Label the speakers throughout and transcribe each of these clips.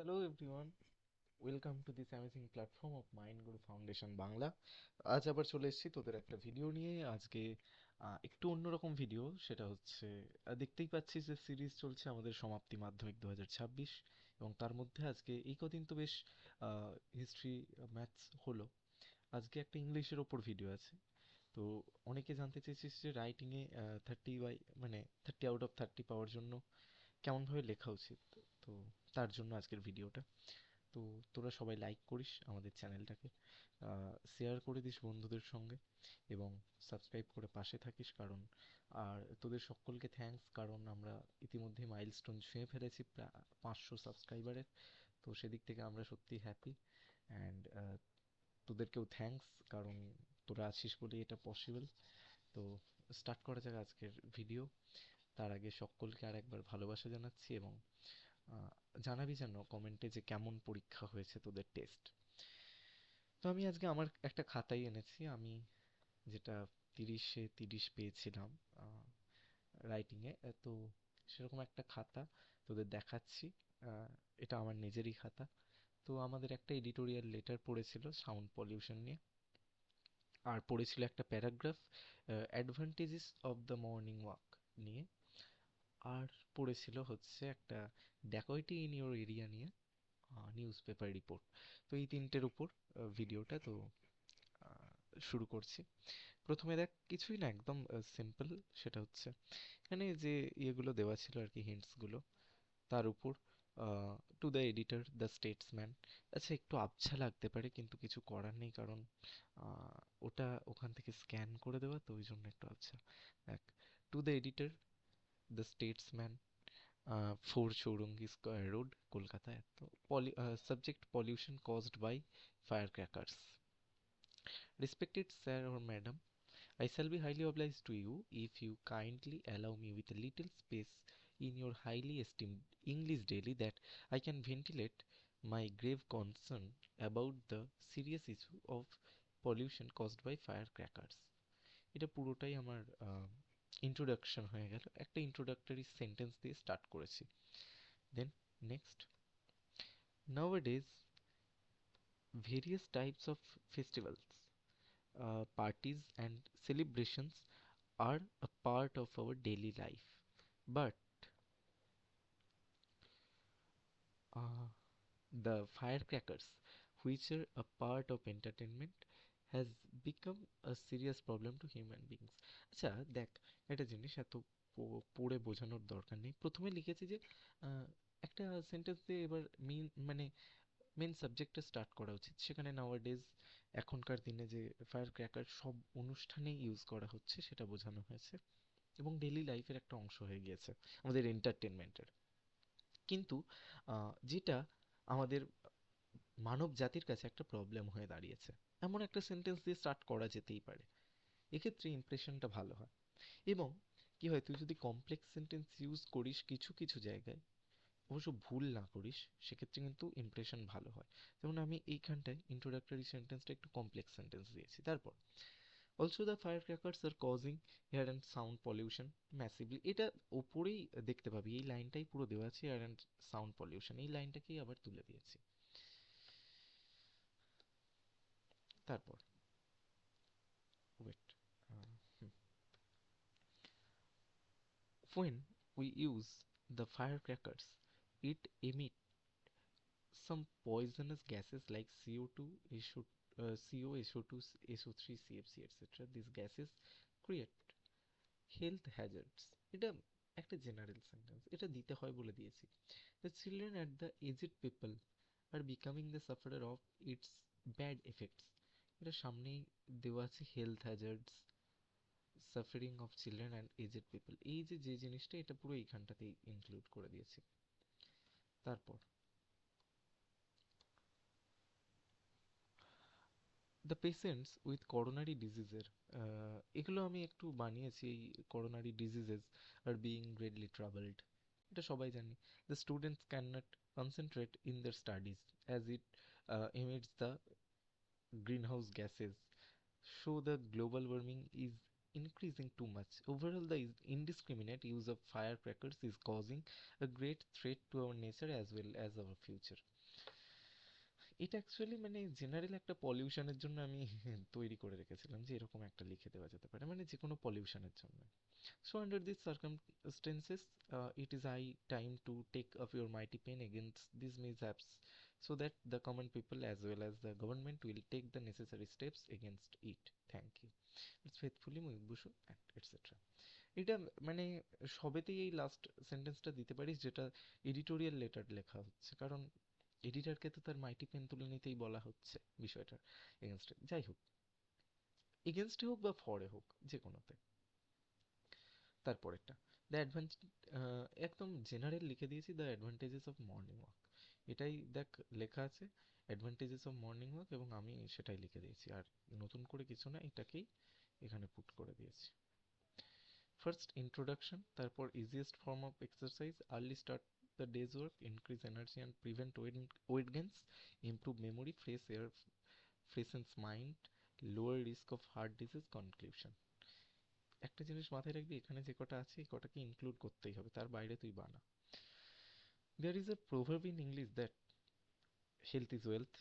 Speaker 1: Hello everyone, welcome to this amazing platform of mind guru foundation Bangla আজ আবার চলে এসেছি তোদের একটা ভিডিও নিয়ে। আজকে একটু অন্যরকম ভিডিও সেটা হচ্ছে দেখতেই পাচ্ছিস যে সিরিজ চলছে আমাদের সমাপ্তি মাধ্যমিক দু হাজার ছাব্বিশ এবং তার মধ্যে আজকে এই কদিন তো বেশ হিস্ট্রি ম্যাথস হলো। আজকে একটা ইংলিশের ওপর ভিডিও আছে। তো অনেকে জানতে চেয়েছিস যে রাইটিংয়ে থার্টি বাই মানে থার্টি আউট অফ থার্টি পাওয়ার জন্য কেমনভাবে লেখা উচিত? তো তার জন্য আজকের ভিডিওটা। তো তোরা সবাই লাইক করিস আমাদের চ্যানেলটাকে শেয়ার করে দিস বন্ধুদের সঙ্গে এবং সাবস্ক্রাইব করে পাশে থাকিস কারণ, আর তোদের সকলকে থ্যাঙ্কস কারণ আমরা ইতিমধ্যে মাইলস্টোন ছুঁয়ে ফেলেছি প্রায় পাঁচশো সাবস্ক্রাইবারের তো সেদিক থেকে আমরা সত্যি হ্যাপি অ্যান্ড তোদেরকেও থ্যাঙ্কস কারণ তোরা আছিস বলেই এটা পসিবল তো স্টার্ট করা যাক আজকের ভিডিও তার আগে সকলকে আর একবার ভালোবাসা জানাচ্ছি এবং জানাবি যেন কমেন্টে যে কেমন পরীক্ষা হয়েছে তোদের টেস্ট তো আমি আজকে আমার একটা খাতাই এনেছি, আমি যেটা তিরিশে তিরিশ পেয়েছিলাম রাইটিংয়ে তো সেরকম একটা খাতা তোদের দেখাচ্ছি এটা আমার নিজেরই খাতা। তো আমাদের একটা এডিটোরিয়াল লেটার পড়েছিল সাউন্ড পলিউশন নিয়ে। আর পড়েছিল একটা paragraph advantages of the morning walk নিয়ে। আর পড়েছিল হচ্ছে একটা ড্যাকয়টি ইন ইওর এরিয়া নিয়ে নিউজ পেপার রিপোর্ট তো এই তিনটের উপর ভিডিওটা তো শুরু করছি। প্রথমে দেখ, কিছুই না, একদম সিম্পল সেটা হচ্ছে, এখানে যে ইয়েগুলো দেওয়া ছিল আর কি হিন্টসগুলো তার উপর to the editor the Statesman আচ্ছা একটু আবছা লাগতে পারে, কিন্তু কিছু করার নেই, কারণ ওটা ওখান থেকে স্ক্যান করে দেওয়া, তো ওই জন্য একটু আবছা। দেখ to the editor The Statesman four Chowringhee square road Kolkata এত poly subject pollution caused by fire crackers respected sir or madam I shall be highly obliged to you if you kindly allow me with a little space in your highly esteemed English daily that I can ventilate my grave concern about the serious issue of pollution caused by firecrackers. এটা পুরোটাই আমার introduction হয়ে গেল একটা introductory sentence দিয়ে start করেছি then next nowadays various types of festivals uh, parties and celebrations are a part of our daily life but uh, the firecrackers which are a part of entertainment has become a serious problem to human beings. আচ্ছা দেখ, একটা জিনিস এত প- পড়ে বোঝানোর দরকার নেই। প্রথমে লিখেছি যে একটা সেন্টেন্স দিয়ে এবার মেন মানে মেন সাবজেক্টটা স্টার্ট করা উচিত। সেখানে নাওয়াডেজ এখনকার দিনে যে ফায়ার ক্র্যাকার সব অনুষ্ঠানেই ইউজ করা হচ্ছে, সেটা বোঝানো হয়েছে। এবং ডেইলি লাইফের একটা অংশ হয়ে গিয়েছে, আমাদের এন্টারটেনমেন্টের কিন্তু যেটা আমাদের মানব জাতির কাছে একটা প্রবলেম হয়ে দাঁড়িয়েছে। এমন একটা সেন্টেন্স দিয়ে স্টার্ট করা যেতেই পারে। এক্ষেত্রে ইমপ্রেশনটা ভালো হয়। এবং কি হয়, তুই যদি কমপ্লেক্স সেন্টেন্স ইউজ করিস কিছু কিছু জায়গায়, অবশ্য ভুল না করিস, সেক্ষেত্রে কিন্তু ইমপ্রেশন ভালো হয়। যেমন আমি এইখানটায় ইন্ট্রোডাক্টরি সেন্টেন্সটা একটু কমপ্লেক্স সেন্টেন্স দিয়েছি। তারপর also the fire crackers are causing air and sound pollution massively এটা ওপরেই দেখতে পাবি, এই লাইনটাই পুরো দেওয়া আছে এয়ার অ্যান্ড সাউন্ড পলিউশন এই লাইনটাকেই আবার তুলে দিয়েছি। তারপর wait when we use the firecrackers it emit some poisonous gases like CO2, SO, uh, CO, SO2, SO3, CFC, etc. These gases create health hazards. এটা একটা জেনারেল সেন্টেন্স এটা দিতে হয় বলে দিয়েছি the children and the aged people are becoming the sufferer of its bad effects এটা সামনেই দেওয়া আছে health hazards suffering of children and aged people এই যে যে জিনিসটা, এটা পুরো এইখানটাতেই ইনক্লুড করে দিয়েছি। তারপর দ্য পেশেন্টস উইথ করোনারি ডিজিজের এগুলো আমি একটু বানিয়েছি, এই করোনারি ডিজিজেস আর বিইং গ্রেটলি ট্রাভেলড এটা সবাই জানি। The students can not concentrate in their studies as it emits the greenhouse gases show the global warming is increasing too much. Overall, the indiscriminate use of firecrackers is causing a great threat to our nature as well as our future. এটা actually মানে general একটা পলিউশনের জন্য আমি তৈরি করে রেখেছিলাম যে এরকম একটা লিখে দেওয়া যেতে পারে মানে যে কোনো পলিউশনের জন্য so under this circumstances it is high time to take up your mighty pen against this mishaps so that the common people as well as the government will take the necessary steps against it. Thank you. It's faithfully Bushu etc. এটা মানে সবেতেই এই last সেন্টেন্সটা দিতে পারিস যেটা editorial letter লেখা হচ্ছে কারণ এডিটারকে তো তার মাইটি পেন তুলে নিতেই বলা হচ্ছে বিষয়টার এগেনস্টে যাই হোক এগেনস্টে হোক বা ফরে হোক, যে কোনোতে তারপরেরটা দ্য অ্যাডভান্স একদম জেনারেল লিখে দিয়েছি the advantages of morning walk এটাই দেখ লেখা আছে অ্যাডভান্টেজেস অফ মর্নিং ওয়াক এবং আমি সেটাই লিখে দিয়েছি। আর নতুন করে কিছু না এটাকেই এখানে পুট করে দিয়েছি। ফার্স্ট ইন্ট্রোডাকশন তারপর easiest form of exercise early start the day's work, increase energy and prevent weight gains, improve memory, fresh air, freshens mind lower risk of heart disease, conclusion. একটা জিনিস মাথায় রাখবি এখানে যে কটা আছে এই কটাকে ইনক্লুড করতেই হবে তার বাইরে তুই বানা। There is a proverb in english that health is wealth.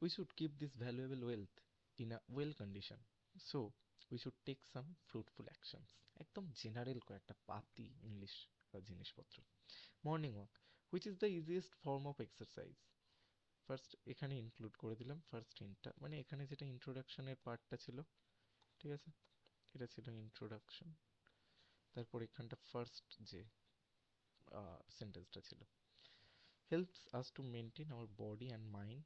Speaker 1: We should keep this valuable wealth in a well condition. So, we should take some fruitful actions. একদম জেনারেল কয়েকটা পাতি ইংলিশ জিনিসপত্র। Morning walk which is the easiest form of exercise first এখানে include করে দিলাম। First ইনটা মানে এখানে যেটা ইন্ট্রোডাকশনের পার্টটা ছিল, ঠিক আছে? এটা ছিল ইন্ট্রোডাকশন তারপর এখানটা ফার্স্ট যে সেন্টেন্সটা ছিল। helps us to maintain our body and mind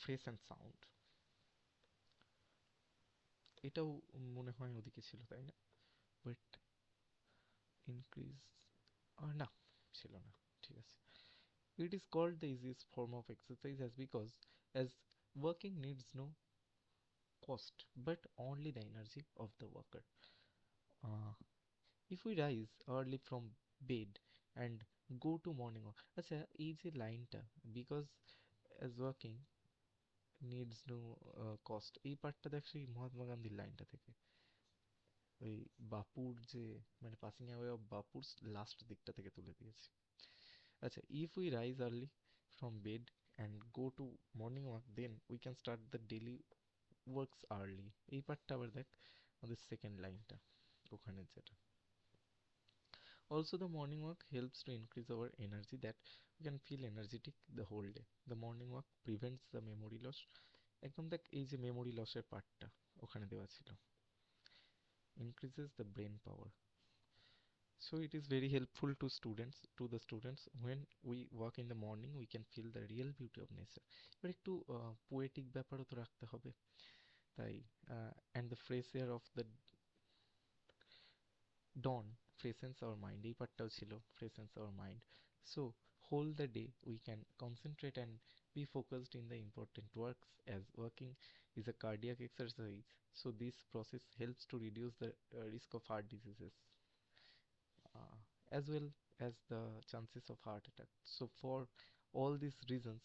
Speaker 1: fresh and sound এটাও মনে হয় ওদিকে ছিল তাই না বাট ইনক্রিজ না ছিল না ঠিক আছে it is called the easiest form of exercise as because as working needs no cost but only the energy of the worker uh, if we rise early from bed and go to morning walk আচ্ছা এই যে লাইনটা because as working needs no cost এই পার্টটা দেখ সেই মহাত্মা গান্ধীর লাইনটা থেকে। ওই বাপুর যে মানে পাসিং অ্যাওয়ে অফ বাপুর লাস্ট দিকটা থেকে তুলে দিয়েছি। আচ্ছা if we rise early from bed and go to morning walk then we can start the daily works early এই পার্টটা আবার দেখ আমাদের সেকেন্ড লাইনটা ওখানে যেটা। Also, the morning walk helps to increase our energy that we can feel energetic the whole day. The morning walk prevents the memory loss. একদম দেখ এই যে মেমোরি লসের পার্টটা ওখানে দেওয়া ছিল increases the brain power so it is very helpful to students to the students when we walk in the morning we can feel the real beauty of nature এবার একটু পোয়েটিক ব্যাপারও তো রাখতে হবে তাই and the phrase here of the dawn freshens our mind এই পার্টটাও ছিল freshens our mind so whole the day we can concentrate and be focused in the important works as working is a cardiac exercise so this process helps to reduce the uh, risk of heart diseases uh, as well as the chances of heart attack so for all these reasons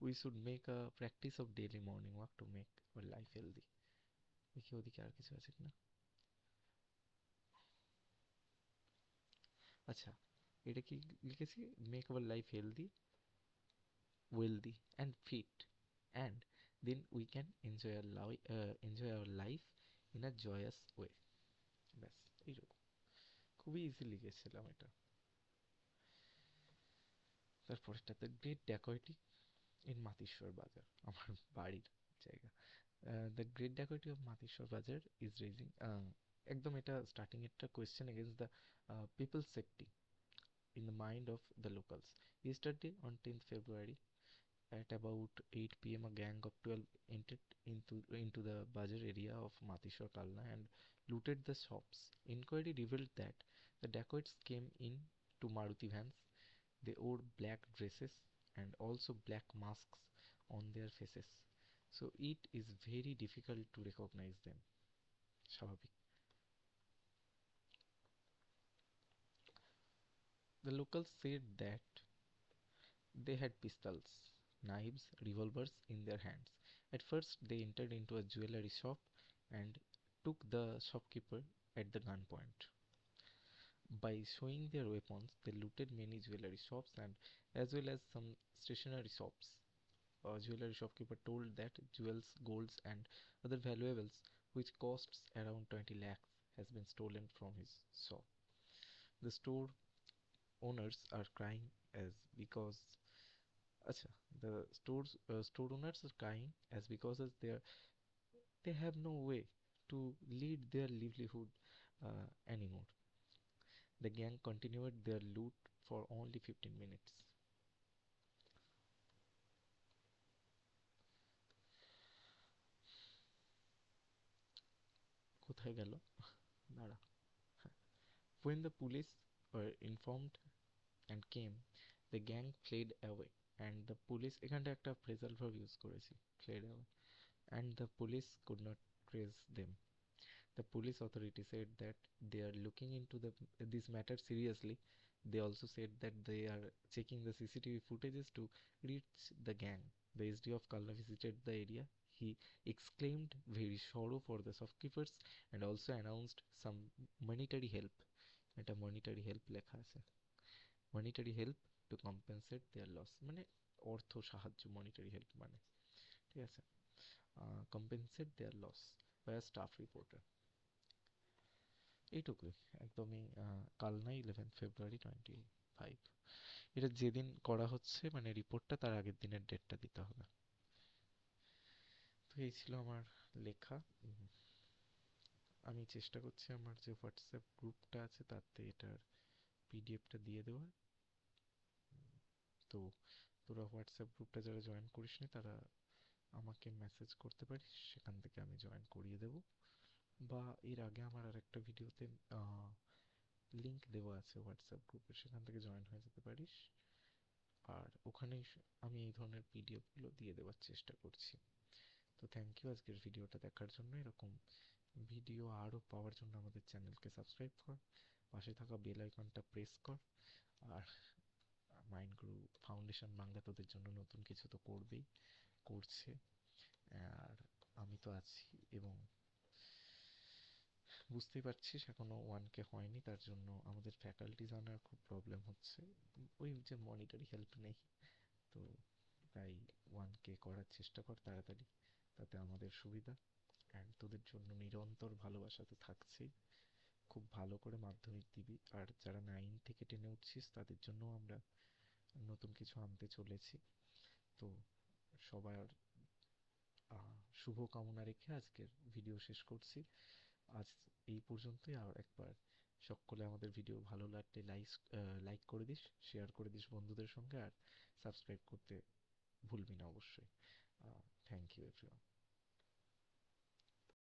Speaker 1: we should make a practice of daily morning walk to make our life healthy দেখি ওদিকে আর কিছু আছে কিনা আচ্ছা এটা কি লিখেছি? Make our life healthy and fit and then we can enjoy our, li- uh, enjoy our life in a joyous way. ব্যাস এইরকম। খুবই ইজি লিখেছিলাম এটা। তারপরেরটা the great dacoity in Matishwar Bazar আমার বাড়ির জায়গা। The great dacoity of Matishwar Bazar is raising একদম এটা স্টার্টিং একটা question against the People safety in the mind of the locals. Yesterday, on 10th February, at about 8 pm, a gang of 12 entered into into the Bajar area of Matishwar Kalna and looted the shops. Inquiry revealed that the dacoits came in to Maruti vans. They wore black dresses and also black masks on their faces. So it is very difficult to recognize them. স্বাভাবিক The locals said that they had pistols, knives, revolvers in their hands At first, they entered into a jewelry shop and took the shopkeeper at the gunpoint. By showing their weapons, they looted many jewelry shops and as well as some stationery shops. A jewelry shopkeeper told that jewels, golds, and other valuables, which costs around 20 lakhs, has been stolen from his shop. The store owners are crying as because Acha, the stores uh, store owners are crying as because as they are, they have no way to lead their livelihood uh, anymore. The gang continued their loot for only 15 minutes. কোথায় গেল দাঁড়া when the police were informed and came the gang fled away and the police এখানটা একটা phrasal verb use করেছি fled away and the police could not trace them the police authority said that they are looking into the this matter seriously they also said that they are checking the cctv footages to reach the gang the sd of kalna visited the area he exclaimed very sorrow for the shopkeepers and also announced some monetary help এটা monetary help লেখা আছে। monetary help to compensate their loss মানে অর্থ সাহায্য, monetary help মানে। ঠিক আছে? Compensate their loss a staff reporter এইটুকুই, একদমই Kalna eleven February twenty five এটা যেদিন করা হচ্ছে মানে রিপোর্টটা তার আগের দিনের ডেটটা দিতে হবে। তো এই ছিল আমার লেখা। আমি চেষ্টা করছি আমার যে হোয়াটসঅ্যাপ গ্রুপটা আছে তাতে এটার পিডিএফটা দিয়ে দেওয়ার। তো তোরা হোয়াটসঅ্যাপ গ্রুপটা যারা জয়েন করিসনি তারা আমাকে মেসেজ করতে পারিস, সেখান থেকে আমি জয়েন করিয়ে দেব। বা এর আগে আমার আরেকটা ভিডিওতে লিংক দেওয়া আছে হোয়াটসঅ্যাপ গ্রুপে, সেখান থেকে জয়েন হয়ে যেতে পারিস। আর ওখানেই আমি এই ধরনের পিডিএফগুলো দিয়ে দেওয়ার চেষ্টা করছি। তো থ্যাংক ইউ আজকের ভিডিওটা দেখার জন্য। এরকম ভিডিও আরও পাওয়ার জন্য আমাদের চ্যানেলকে সাবস্ক্রাইব কর, পাশে থাকা বেল আইকনটা প্রেস কর, আর মাইন্ড ফাউন্ডেশন বাংলা তোদের জন্য নতুন কিছু তো করবেই, করছে, আর আমি তো আছি এবং বুঝতেই পারছিস এখনও ওয়ান কে হয়নি, তার জন্য আমাদের ফ্যাকাল্টিজ আনার খুব প্রবলেম হচ্ছে। ওই যে মনিটারি হেল্প নেই, তো তাই ওয়ান কে করার চেষ্টা কর তাড়াতাড়ি, তাতে আমাদের সুবিধা। অ্যান্ড তোদের জন্য নিরন্তর ভালোবাসা তো থাকছেই খুব ভালো করে মাধ্যমিক দিবি। আর যারা নাইন থেকে টেনে উঠছিস, তাদের জন্য আমরা নতুন কিছু আনতে চলেছি। তো সবার শুভ কামনা রেখে আজকের ভিডিও শেষ করছি। আজ এই পর্যন্তই। আর একবার সকলে আমাদের ভিডিও ভালো লাগলে লাইক লাইক করে দিস শেয়ার করে দিস বন্ধুদের সঙ্গে। আর সাবস্ক্রাইব করতে ভুলবি না অবশ্যই। Thank you everyone